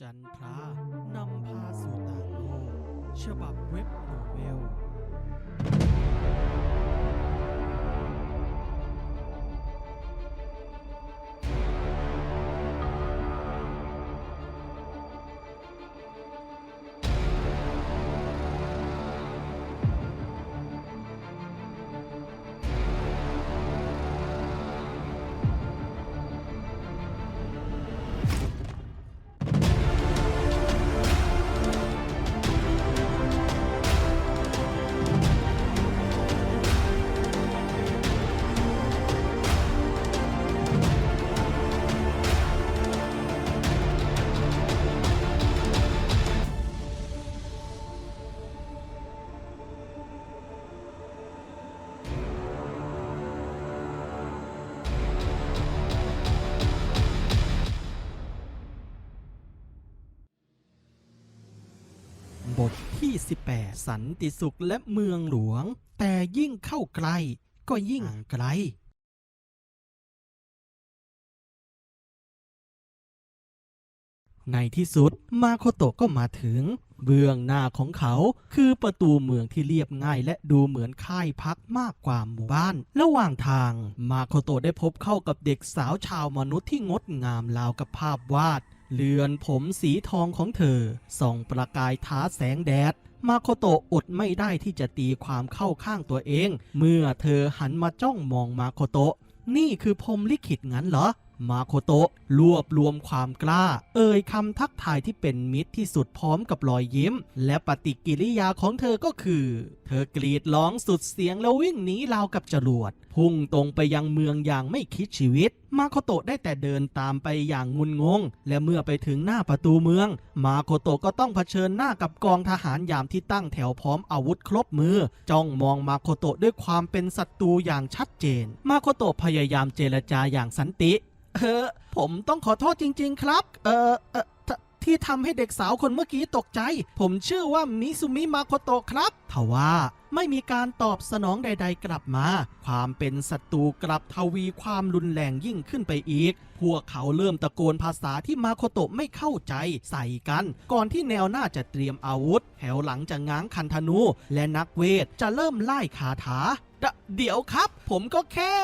จันทรานำพาสู่ต่างโลกฉบับเว็บโนเวล บทที่ 18 สันติสุขและเมืองหลวง แต่ยิ่งเข้าใกล้ก็ยิ่งห่างไกลในที่สุดมาโคโตะก็มาถึง เบื้องหน้าของเขาคือประตูเมืองที่เรียบง่ายและดูเหมือนค่ายพักมากกว่าหมู่บ้าน ระหว่างทาง มาโคโตะได้พบเข้ากับเด็กสาวชาวมนุษย์ที่งดงามราวกับภาพวาด เลือนผมสีทองของเธอ ส่องประกายท้าแสงแดด มาโคโตะอดไม่ได้ที่จะตีความเข้าข้างตัวเอง เมื่อเธอหันมาจ้องมองมาโคโตะ นี่คือพรมลิขิตงั้นเหรอ มาโคโตะรวบรวมความกล้า เอ่ยคำทักทายที่เป็นมิตรที่สุดพร้อมกับรอยยิ้ม และปฏิกิริยาของเธอก็คือ เธอกรีดร้องสุดเสียงแล้ววิ่งหนีราวกับจรวด พุ่งตรงไปยังเมืองอย่างไม่คิดชีวิต มาโคโตะได้แต่เดินตามไปอย่างงุนงง และเมื่อไปถึงหน้าประตูเมือง มาโคโตะก็ต้องเผชิญหน้ากับกองทหารยามที่ตั้งแถวพร้อมอาวุธครบมือ จ้องมองมาโคโตะด้วยความเป็นศัตรูอย่างชัดเจน มาโคโตะพยายามเจรจาอย่างสันติ เออ ผมต้องขอโทษจริง ๆ ครับ เออเออทที่ทำให้เด็กสาวคนเมื่อกี้ตกใจ ผมชื่อว่ามิซุมิมาโคโตะครับทว่า ไม่มีการตอบสนองใด ๆ กลับมา ความเป็นศัตรูกลับทวีความรุนแรงยิ่งขึ้นไปอีก พวกเขาเริ่มตะโกนภาษาที่มาโคโตะไม่เข้าใจใส่กัน ก่อนที่แนวหน้าจะเตรียมอาวุธ แถวหลังจะง้างคันธนู และนักเวทจะเริ่มไล่คาถาเดี๋ยวครับ ผมก็แค่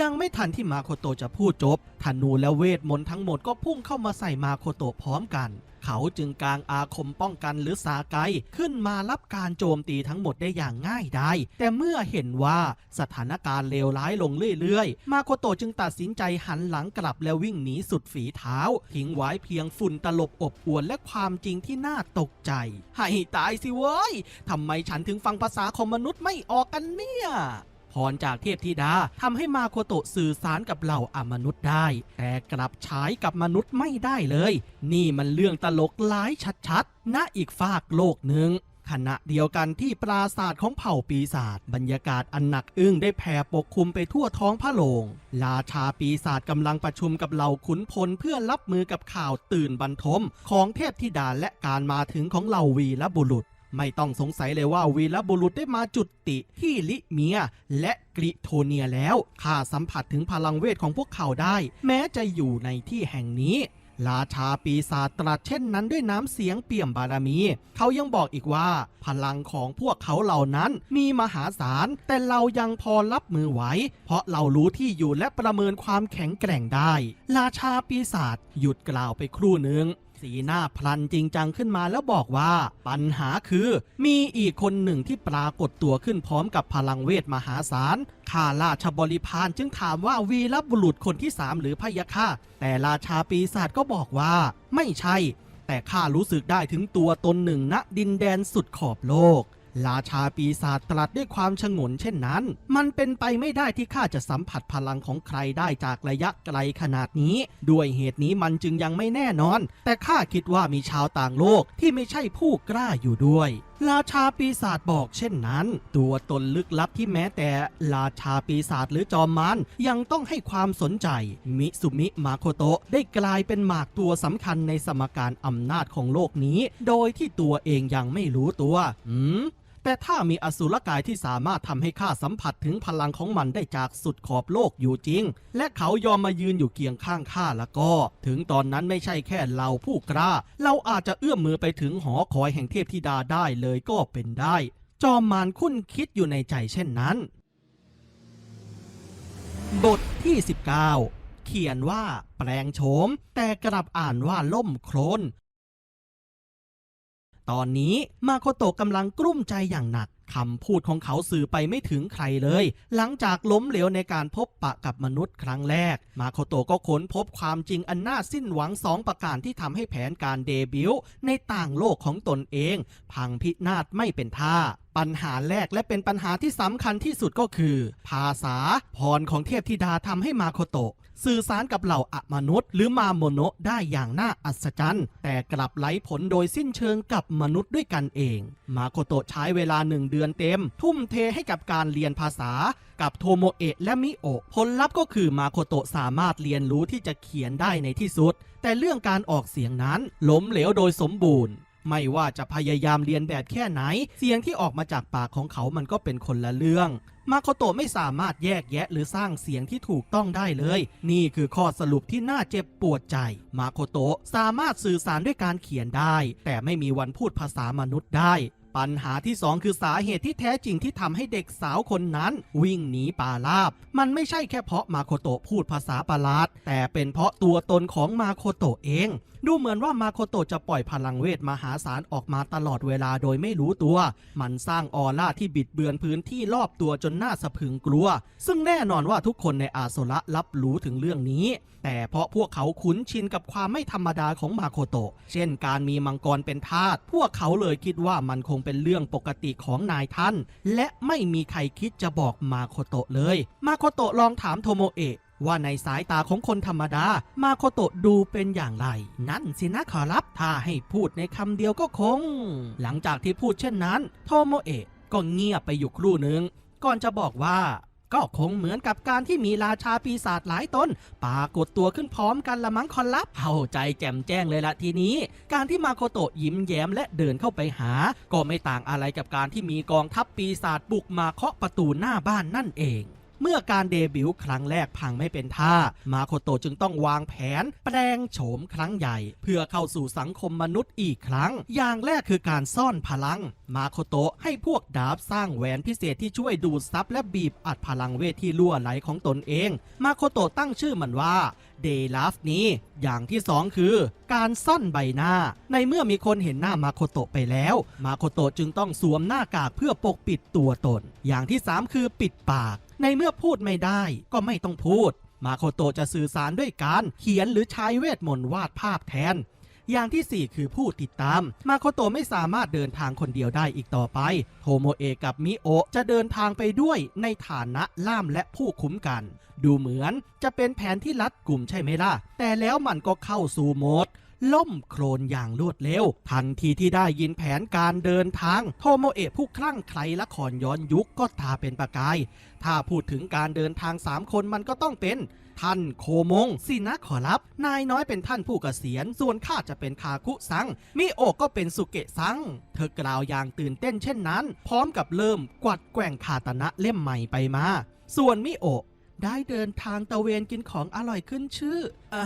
ยังไม่ทันที่มาโคโตจะพูดจบธนูและเวทมนต์ทั้งหมดก็พุ่งเข้ามาใส่มาโคโตพร้อมกัน เขาจึงกางอาคมป้องกันหรือสาไกขึ้นมารับการโจมตีทั้งหมดได้อย่างง่ายดายแต่เมื่อเห็นว่าสถานการณ์เลวร้ายลงเรื่อยๆ มาโคโตจึงตัดสินใจหันหลังกลับแล้ววิ่งหนีสุดฝีเท้า ทิ้งไว้เพียงฝุ่นตลบอบอวนและความจริงที่น่าตกใจ ให้ตายสิเว้ยทำไมฉันถึงฟังภาษาของมนุษย์ไม่ออกกันเนี่ย พรจากเทพธิดาทำให้มาโคโตะสื่อสารกับเหล่าอมนุษย์ได้ แต่กลับใช้กับมนุษย์ไม่ได้เลย นี่มันเรื่องตลกร้ายชัดๆณอีกฝากโลกหนึ่งขณะเดียวกันที่ปราศาสตร์ของเผ่าปีศาจบรรยากาศอันหนักอึ้งได้แผ่ปกคลุมไปทั่วท้องพระโรงราชาปีศาจกำลังประชุมกับเหล่าขุนพลเพื่อรับมือกับข่าวตื่นบรรทม ของเทพธิดาและการมาถึงของเหล่าวีรบุรุษ ไม่ต้องสงสัยเลยว่าวีรบุรุษได้มาจุติที่ลิเมีย และกริโทเนียแล้ว ข้าสัมผัสถึงพลังเวทของพวกเขาได้ แม้จะอยู่ในที่แห่งนี้ราชาปีศาจตรัสเช่นนั้นด้วยน้ำเสียงเปี่ยมบารมี เขายังบอกอีกว่า พลังของพวกเขาเหล่านั้นมีมหาศาล แต่เรายังพอรับมือไหว เพราะเรารู้ที่อยู่และประเมินความแข็งแกร่งได้ ราชาปีศาจหยุดกล่าวไปครู่หนึ่ง สีหน้าพลันจริงจังขึ้นมาแล้วบอกว่า ปัญหาคือ มีอีกคนหนึ่งที่ปรากฏตัวขึ้นพร้อมกับพลังเวทมหาศาลข้าราชบริพารจึงถามว่าวีรบุรุษคนที่สามหรือพยะค่ะแต่ราชาปีศาจก็บอกว่า ไม่ใช่ แต่ข้ารู้สึกได้ถึงตัวตนหนึ่งณดินแดนสุดขอบโลก ราชาปีศาจตรัสด้วยความฉงนเช่นนั้น มันเป็นไปไม่ได้ที่ข้าจะสัมผัสพลังของใครได้จากระยะไกลขนาดนี้ ด้วยเหตุนี้มันจึงยังไม่แน่นอน แต่ข้าคิดว่ามีชาวต่างโลกที่ไม่ใช่ผู้กล้าอยู่ด้วย ราชาปีศาจบอกเช่นนั้น ตัวตนลึกลับที่แม้แต่ราชาปีศาจหรือจอมมารยังต้องให้ความสนใจ มิสุมิมาโคโตะได้กลายเป็นหมากตัวสำคัญในสมการอำนาจของโลกนี้ โดยที่ตัวเองยังไม่รู้ตัว อืม แต่ถ้ามีอสุรกายที่สามารถทำให้ข้าสัมผัสถึงพลังของมันได้จากสุดขอบโลกอยู่จริง และเขายอมมายืนอยู่เคียงข้างข้าแล้วก็ ถึงตอนนั้นไม่ใช่แค่เราผู้กล้า เราอาจจะเอื้อมมือไปถึงหอคอยแห่งเทพธิดาได้เลยก็เป็นได้ จอมมารคุ้นคิดอยู่ในใจเช่นนั้น บทที่ 19 เขียนว่า แปลงโฉมแต่กลับอ่านว่าล่มโครน ตอนนี้มาโคโตะกำลังกลุ้มใจอย่างหนักคำพูดของเขาสื่อไปไม่ถึงใครเลย หลังจากล้มเหลวในการพบปะกับมนุษย์ครั้งแรก มาโคโตะก็ค้นพบความจริงอันน่าสิ้นหวังสองประการที่ทำให้แผนการเดบิวต์ในต่างโลกของตนเอง พังพินาศไม่เป็นท่าปัญหาแรกและเป็นปัญหาที่สำคัญที่สุดก็คือ ภาษาพรของเทพธิดาทำให้มาโคโตะ สื่อสารกับเหล่าอมนุษย์ หรือมาโมโนะได้อย่างน่าอัศจรรย์ แต่กลับไร้ผลโดยสิ้นเชิงกับมนุษย์ด้วยกันเอง มาโคโตะใช้เวลาหนึ่งเดือนเต็ม ทุ่มเทให้กับการเรียนภาษากับโทโมเอะและมิโอะผลลัพธ์ก็คือมาโคโตะสามารถเรียนรู้ที่จะเขียนได้ในที่สุด แต่เรื่องการออกเสียงนั้นล้มเหลวโดยสมบูรณ์ไม่ว่าจะพยายามเรียนแบบแค่ไหน เสียงที่ออกมาจากปากของเขามันก็เป็นคนละเรื่อง มาโคโตะไม่สามารถแยกแยะหรือสร้างเสียงที่ถูกต้องได้เลย นี่คือข้อสรุปที่น่าเจ็บปวดใจ มาโคโตะสามารถสื่อสารด้วยการเขียนได้ แต่ไม่มีวันพูดภาษามนุษย์ได้ปัญหาที่สองคือสาเหตุที่แท้จริงที่ทำให้เด็กสาวคนนั้น วิ่งหนีปาลาบ มันไม่ใช่แค่เพราะมาโคโตะพูดภาษาประหลาดแต่เป็นเพราะตัวตนของมาโคโตะเองดูเหมือนว่ามาโคโตะจะปล่อยพลังเวทมหาศาลออกมาตลอดเวลาโดยไม่รู้ตัว มันสร้างออร่าที่บิดเบือนพื้นที่รอบตัวจนน่าสะพึงกลัว ซึ่งแน่นอนว่าทุกคนในอาโซระรับรู้ถึงเรื่องนี้ แต่เพราะพวกเขาคุ้นชินกับความไม่ธรรมดาของมาโคโตะ เช่นการมีมังกรเป็นทาส พวกเขาเลยคิดว่ามันคงเป็นเรื่องปกติของนายท่าน และไม่มีใครคิดจะบอกมาโคโตะเลย มาโคโตะลองถามโทโมเอะ ว่าในสายตาของคนธรรมดา มาโคโตะดูเป็นอย่างไร นั่นสินะขอรับ ถ้าให้พูดในคำเดียวก็คง หลังจากที่พูดเช่นนั้น โทโมเอะก็เงียบไปอยู่ครู่หนึ่งก่อนจะบอกว่าก็คงเหมือนกับการที่มีราชาปีศาจหลายตนปรากฏตัวขึ้นพร้อมกันละมั้งคอรับเข้าใจแจ่มแจ้งเลยละทีนี้ การที่มาโคโตะยิ้มแย้มและเดินเข้าไปหา ก็ไม่ต่างอะไรกับการที่มีกองทัพปีศาจบุกมาเคาะประตูหน้าบ้านนั่นเอง เมื่อการเดบิวต์ครั้งแรกพังไม่เป็นท่า มาโคโตะจึงต้องวางแผน แปลงโฉมครั้งใหญ่ เพื่อเข้าสู่สังคมมนุษย์อีกครั้ง อย่างแรกคือการซ่อนพลัง มาโคโตะให้พวกดาบสร้างแหวนพิเศษที่ช่วยดูดซับและบีบอัดพลังเวทที่รั่วไหลของตนเอง มาโคโตะตั้งชื่อมันว่าเดลาฟนี้ อย่างที่สองคือ การซ่อนใบหน้า ในเมื่อมีคนเห็นหน้ามาโคโตะไปแล้ว มาโคโตะจึงต้องสวมหน้ากากเพื่อปกปิดตัวตน อย่างที่สามคือปิดปาก ในเมื่อพูดไม่ได้ก็ไม่ต้องพูด มาโคโตะจะสื่อสารด้วยการเขียนหรือใช้เวทมนต์วาดภาพแทน อย่างที่ 4 คือผู้ติดตาม มาโคโตะไม่สามารถเดินทางคนเดียวได้อีกต่อไป โทโมเอะกับมิโอะจะเดินทางไปด้วยในฐานะล่ามและผู้คุ้มกัน ดูเหมือนจะเป็นแผนที่รัดกลุ่มใช่ไหมล่ะ แต่แล้วมันก็เข้าสู่โหมด ล่มโครนอย่างรวดเร็ว ทันทีที่ได้ยินแผนการเดินทาง โทโมเอะผู้คลั่งไคล้ละครย้อนยุคก็ตาเป็นประกาย ถ้าพูดถึงการเดินทางสามคนมันก็ต้องเป็นท่านโคมงสินะขอรับ นายน้อยเป็นท่านผู้เกษียณ ส่วนข้าจะเป็นคาคุซัง มิโอะก็เป็นสุเกะซัง เธอกล่าวอย่างตื่นเต้นเช่นนั้น พร้อมกับเริ่มกวัดแกว่งคาตนะเล่มใหม่ไปมา ส่วนมิโอะ ได้เดินทางตะเวนกินของอร่อยขึ้นชื่ออ่า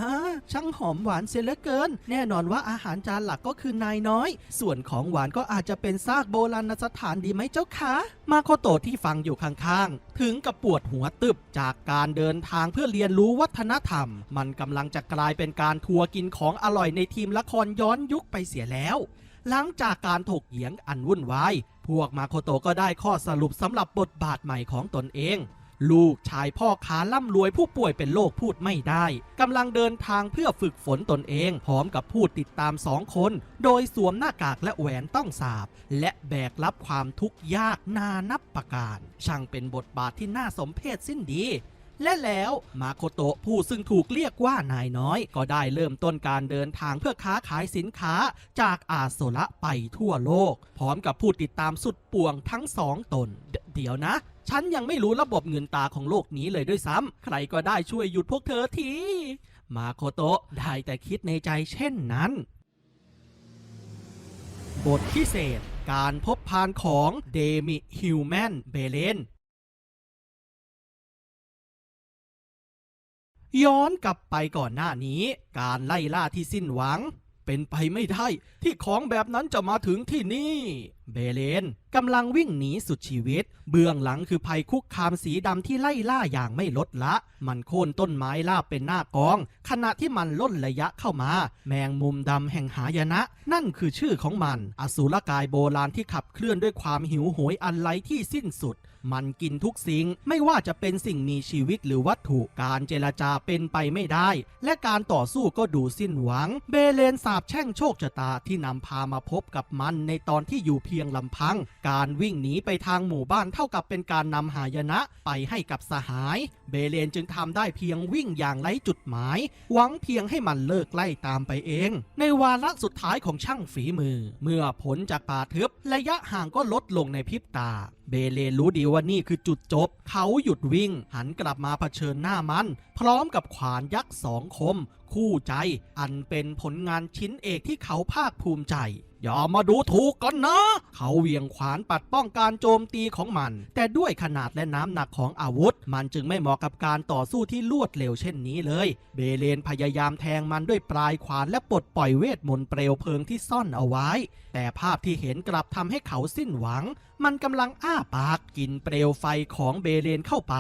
ช่างหอมหวานเสียเหลือเกิน แน่นอนว่าอาหารจานหลักก็คือนายน้อย ส่วนของหวานก็อาจจะเป็นซากโบราณสถานดีไหมเจ้าคะ มาโคโตะที่ฟังอยู่ข้างๆ ถึงกับปวดหัวตึบจากการเดินทางเพื่อเรียนรู้วัฒนธรรม มันกำลังจะกลายเป็นการทัวร์กินของอร่อยในทีมละครย้อนยุคไปเสียแล้ว หลังจากการถกเถียงอันวุ่นวายพวกมาโคโตะก็ได้ข้อสรุปสำหรับบทบาทใหม่ของตนเอง ลูกชายพ่อค้าล่ำรวยผู้ป่วยเป็นโรคพูดไม่ได้กำลังเดินทางเพื่อฝึกฝนตนเองพร้อมกับพูดติดตามสองคน โดยสวมหน้ากากและแหวนต้องสาบ และแบกรับความทุกข์ยากนานับประการ ช่างเป็นบทบาทที่น่าสมเพชสิ้นดีและแล้วมาโคโตะผู้ซึ่งถูกเรียกว่านายน้อย ก็ได้เริ่มต้นการเดินทางเพื่อค้าขายสินค้าจากอาโซระไปทั่วโลก พร้อมกับผู้ติดตามสุดป่วงทั้งสองตน เดี๋ยวนะ ฉันยังไม่รู้ระบบเงินตาของโลกนี้เลยด้วยซ้ำ ใครก็ได้ช่วยหยุดพวกเธอที มาโคโตะได้แต่คิดในใจเช่นนั้น บทพิเศษ การพบพานของเดมิฮิวแมนเบเลนย้อนกลับไปก่อนหน้านี้ การไล่ล่าที่สิ้นหวัง เป็นไปไม่ได้ที่ของแบบนั้นจะมาถึงที่นี่เบเลนกำลังวิ่งหนีสุดชีวิต เบื้องหลังคือภัยคุกคามสีดำที่ไล่ล่าอย่างไม่ลดละ มันโค่นต้นไม้ล่าบเป็นหน้ากอง ขณะที่มันล่นระยะเข้ามา แมงมุมดำแห่งหายนะ นั่นคือชื่อของมัน อสูรกายโบราณที่ขับเคลื่อนด้วยความหิวโหยอันไร้ที่สิ้นสุด มันกินทุกสิ่งไม่ว่าจะเป็นสิ่งมีชีวิตหรือวัตถุการเจรจาเป็นไปไม่ได้ และการต่อสู้ก็ดูสิ้นหวัง เบเลนสาบแช่งโชคชะตาที่นำพามาพบกับมันในตอนที่อยู่เพียงลำพัง การวิ่งหนีไปทางหมู่บ้านเท่ากับเป็นการนำหายนะไปให้กับสหาย เบเลนจึงทำได้เพียงวิ่งอย่างไร้จุดหมาย หวังเพียงให้มันเลิกไล่ตามไปเอง ในวาระสุดท้ายของช่างฝีมือ เมื่อผลจากป่าทึบระยะห่างก็ลดลงในพริบตา เบเลนรู้ดีว่านี่คือจุดจบ เขาหยุดวิ่ง หันกลับมาเผชิญหน้ามัน พร้อมกับขวานยักษ์สองคม คู่ใจ อันเป็นผลงานชิ้นเอกที่เขาภาคภูมิใจ อย่ามาดูถูกกันนะ เขาเหวี่ยงขวานปัดป้องการโจมตีของมัน แต่ด้วยขนาดและน้ำหนักของอาวุธ มันจึงไม่เหมาะกับการต่อสู้ที่รวดเร็วเช่นนี้เลย เบเลนพยายามแทงมันด้วยปลายขวานและปลดปล่อยเวทมนต์เปลวเพลิงที่ซ่อนเอาไว้ แต่ภาพที่เห็นกลับทำให้เขาสิ้นหวัง มันกำลังอ้าปากกินเปลวไฟของเบเลนเข้าไป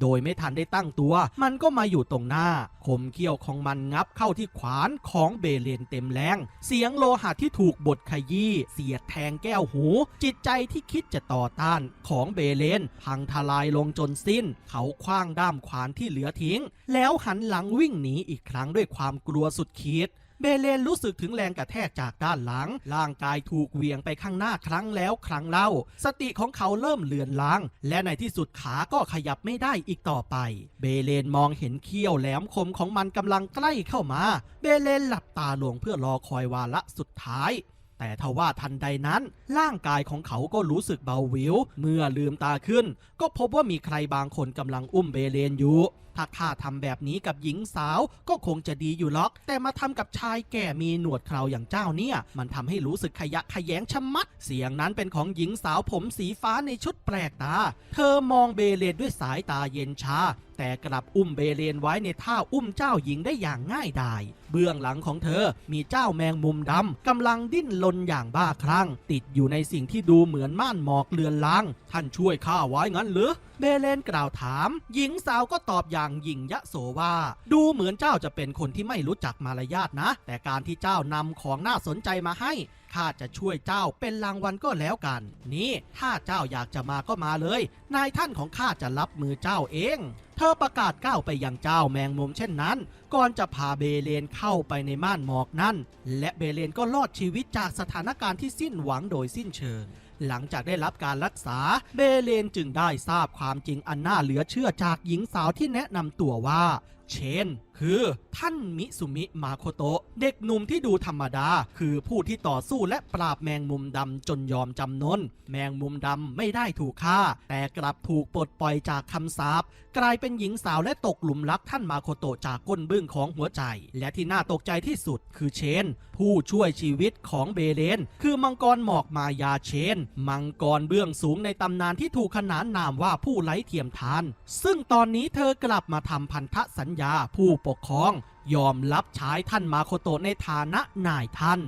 โดยไม่ทันได้ตั้งตัว มันก็มาอยู่ตรงหน้า คมเขี้ยวของมันงับเข้าที่ขวานของเบเลนเต็มแรง เสียงโลหะที่ถูกบดขยี้เสียดแทงแก้วหู จิตใจที่คิดจะต่อต้านของเบเลน พังทลายลงจนสิ้น เขาคว้างด้ามขวานที่เหลือทิ้ง แล้วหันหลังวิ่งหนีอีกครั้งด้วยความกลัวสุดขีด เบเลนรู้สึกถึงแรงกระแทกจากด้านหลัง ร่างกายถูกเหวี่ยงไปข้างหน้าครั้งแล้วครั้งเล่า สติของเขาเริ่มเลือนลาง และในที่สุดขาก็ขยับไม่ได้อีกต่อไป เบเลนมองเห็นเขี้ยวแหลมคมของมันกำลังใกล้เข้ามา เบเลนหลับตาลงเพื่อรอคอยวาระสุดท้ายแต่ทว่าทันใดนั้น ร่างกายของเขาก็รู้สึกเบาวิว เมื่อลืมตาขึ้น ก็พบว่ามีใครบางคนกำลังอุ้มเบเลนอยู่ ถ้าข้าทำแบบนี้กับหญิงสาวก็คงจะดีอยู่ล็อก แต่มาทำกับชายแก่มีหนวดเคราอย่างเจ้าเนี่ย มันทำให้รู้สึกขยะขยงชะมัด เสียงนั้นเป็นของหญิงสาวผมสีฟ้าในชุดแปลกตา เธอมองเบเลนด้วยสายตาเย็นชาแต่กลับอุ้มเบเลนไว้ในท่าอุ้มเจ้าหญิงได้อย่างง่ายดาย เบื้องหลังของเธอมีเจ้าแมงมุมดำกำลังดิ้นรนอย่างบ้าคลั่ง ติดอยู่ในสิ่งที่ดูเหมือนม่านหมอกเลือนลาง ท่านช่วยข้าไว้งั้นหรือ เบเลนกล่าวถาม หญิงสาวก็ตอบอย่างหยิ่งยะโสว่า ดูเหมือนเจ้าจะเป็นคนที่ไม่รู้จักมารยาทนะ แต่การที่เจ้านำของน่าสนใจมาให้ข้าจะช่วยเจ้าเป็นรางวัลก็แล้วกัน นี่ถ้าเจ้าอยากจะมาก็มาเลย นายท่านของข้าจะรับมือเจ้าเอง เธอประกาศก้าวไปยังเจ้าแมงมุมเช่นนั้น ก่อนจะพาเบเลนเข้าไปในม่านหมอกนั่น และเบเลนก็รอดชีวิตจากสถานการณ์ที่สิ้นหวังโดยสิ้นเชิง หลังจากได้รับการรักษา เบเลนจึงได้ทราบความจริงอันน่าเหลือเชื่อจากหญิงสาวที่แนะนำตัวว่า เชน คือท่านมิสุมิมาโคโตะเด็กหนุ่มที่ดูธรรมดา คือผู้ที่ต่อสู้และปราบแมงมุมดำจนยอมจำนน แมงมุมดำไม่ได้ถูกฆ่า แต่กลับถูกปลดปล่อยจากคำสาปกลายเป็นหญิงสาวและตกหลุมรักท่านมาโคโตะจากก้นบึ้งของหัวใจ และที่น่าตกใจที่สุดคือเชน ผู้ช่วยชีวิตของเบเลน คือมังกรหมอกมายาเชน มังกรเบื้องสูงในตำนานที่ถูกขนานนามว่าผู้ไร้เทียมทาน ซึ่งตอนนี้เธอกลับมาทำพันธสัญญาผู้ปกครอง ยอมรับใช้ท่านมาโคโตในฐานะนายท่าน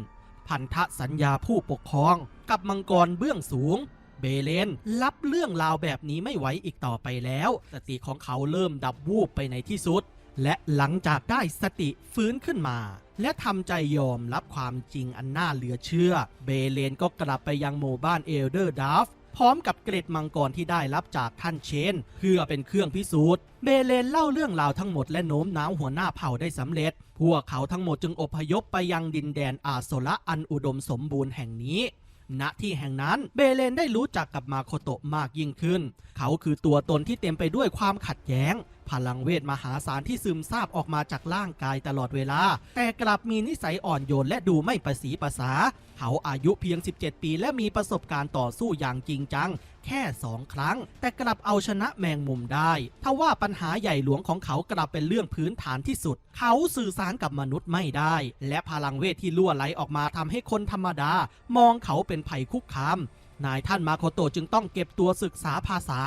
พันธสัญญาผู้ปกครอง กับมังกรเบื้องสูง เบเลนรับเรื่องราวแบบนี้ไม่ไหวอีกต่อไปแล้ว สติของเขาเริ่มดับวูบไปในที่สุด และหลังจากได้สติฟื้นขึ้นมา และทำใจยอมรับความจริงอันน่าเหลือเชื่อ เบเลนก็กลับไปยังหมู่บ้านเอลเดอร์ดัฟ พร้อมกับเกร็ดมังกรที่ได้รับจากท่านเชน เพื่อเป็นเครื่องพิสูจน์ เบเลนเล่าเรื่องราวทั้งหมดและโน้มน้าวหัวหน้าเผ่าได้สำเร็จ พวกเขาทั้งหมดจึงอพยพไปยังดินแดนอาโซละอันอุดมสมบูรณ์แห่งนี้ณที่แห่งนั้นเบเลนได้รู้จักกับมาโคโตะมากยิ่งขึ้น เขาคือตัวตนที่เต็มไปด้วยความขัดแย้ง พลังเวทมหาศาลที่ซึมซาบออกมาจากร่างกายตลอดเวลา แต่กลับมีนิสัยอ่อนโยนและดูไม่ประสีประสา เขาอายุเพียง 17 ปีและมีประสบการณ์ต่อสู้อย่างจริงจัง แค่สองครั้ง แต่กลับเอาชนะแมงมุมได้ทว่าปัญหาใหญ่หลวงของเขากลับเป็นเรื่องพื้นฐานที่สุด เขาสื่อสารกับมนุษย์ไม่ได้ และพลังเวทที่ล่วไหลออกมาทำให้คนธรรมดา มองเขาเป็นภัยคุกคาม นายท่านมาโคโตจึงต้องเก็บตัวศึกษาภาษา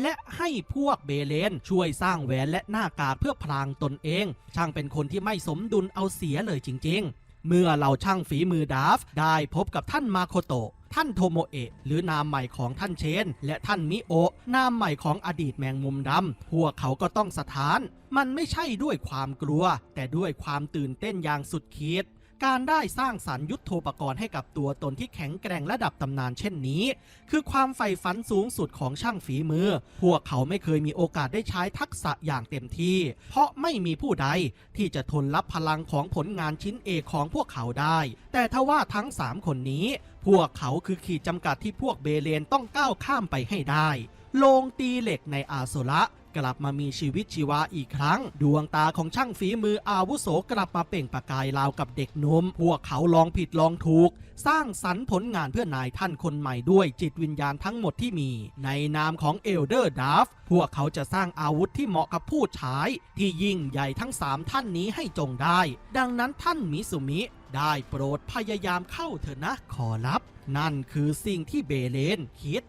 และให้พวกเบเลนช่วยสร้างแหวนและหน้ากากเพื่อพรางตนเอง ช่างเป็นคนที่ไม่สมดุลเอาเสียเลยจริง ๆ เมื่อเราช่างฝีมือดาฟ ได้พบกับท่านมาโคโตท่านโทโมเอะหรือนามใหม่ของท่านเชน และท่านมิโอะนามใหม่ของอดีตแมงมุมดำพวกเขาก็ต้องสถาน มันไม่ใช่ด้วยความกลัว แต่ด้วยความตื่นเต้นอย่างสุดขีด การได้สร้างสรรค์ยุทโธปกรณ์ให้กับตัวตนที่แข็งแกร่งระดับตำนานเช่นนี้ คือความใฝ่ฝันสูงสุดของช่างฝีมือ พวกเขาไม่เคยมีโอกาสได้ใช้ทักษะอย่างเต็มที่ เพราะไม่มีผู้ใดที่จะทนรับพลังของผลงานชิ้นเอกของพวกเขาได้ แต่ทว่าทั้ง 3 คนนี้ พวกเขาคือขีดจำกัดที่พวกเบเลนต้องก้าวข้ามไปให้ได้โลงตีเหล็กในอาโซระ กลับมามีชีวิตชีวาอีกครั้ง ดวงตาของช่างฝีมืออาวุโสกลับมาเปล่งประกายราวกับเด็กนุ่มพวกเขาลองผิดลองถูก สร้างสรรค์ผลงานเพื่อนายท่านคนใหม่ด้วยจิตวิญญาณทั้งหมดที่มี ในนามของเอลเดอร์ดัฟพวกเขาจะสร้างอาวุธที่เหมาะกับผู้ใช้ที่ยิ่งใหญ่ทั้ง 3 ท่านนี้ให้จงได้ ดังนั้นท่านมิสุมิ ได้โปรดพยายามเข้าเถอะนะขอรับ นั่นคือสิ่งที่เบเลนคิด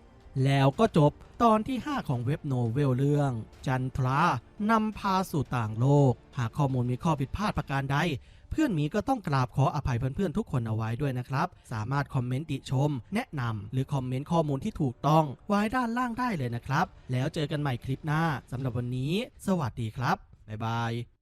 แล้วก็จบตอนที่ 5 ของเว็บโนเวลเรื่อง จันทรานำพาสู่ต่างโลก หากข้อมูลมีข้อผิดพลาดประการใด เพื่อนหมีก็ต้องกราบขออภัยเพื่อนๆทุกคนเอาไว้ด้วยนะครับ สามารถคอมเมนต์ติชม แนะนำหรือคอมเมนต์ข้อมูลที่ถูกต้อง ไว้ด้านล่างได้เลยนะครับ แล้วเจอกันใหม่คลิปหน้าสำหรับวันนี้ สวัสดีครับบ๊ายบาย